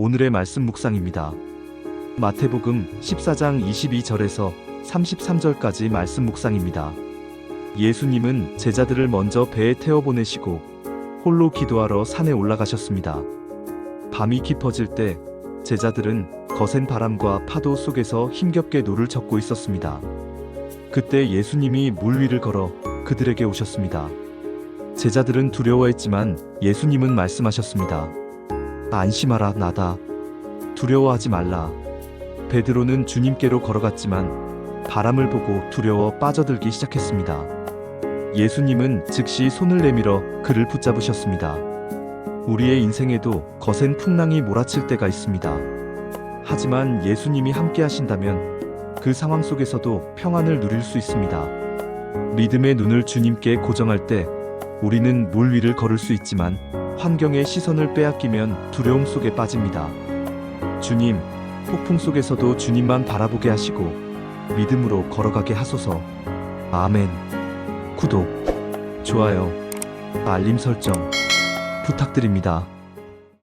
오늘의 말씀 묵상입니다. 마태복음 14장 22절에서 33절까지 말씀 묵상입니다. 예수님은 제자들을 먼저 배에 태워 보내시고 홀로 기도하러 산에 올라가셨습니다. 밤이 깊어질 때 제자들은 거센 바람과 파도 속에서 힘겹게 노를 젓고 있었습니다. 그때 예수님이 물 위를 걸어 그들에게 오셨습니다. 제자들은 두려워했지만 예수님은 말씀하셨습니다. 안심하라 나다. 두려워하지 말라. 베드로는 주님께로 걸어갔지만 바람을 보고 두려워 빠져들기 시작했습니다. 예수님은 즉시 손을 내밀어 그를 붙잡으셨습니다. 우리의 인생에도 거센 풍랑이 몰아칠 때가 있습니다. 하지만 예수님이 함께 하신다면 그 상황 속에서도 평안을 누릴 수 있습니다. 믿음의 눈을 주님께 고정할 때 우리는 물 위를 걸을 수 있지만 환경의 시선을 빼앗기면 두려움 속에 빠집니다. 주님, 폭풍 속에서도 주님만 바라보게 하시고 믿음으로 걸어가게 하소서. 아멘. 구독, 좋아요, 알림 설정 부탁드립니다.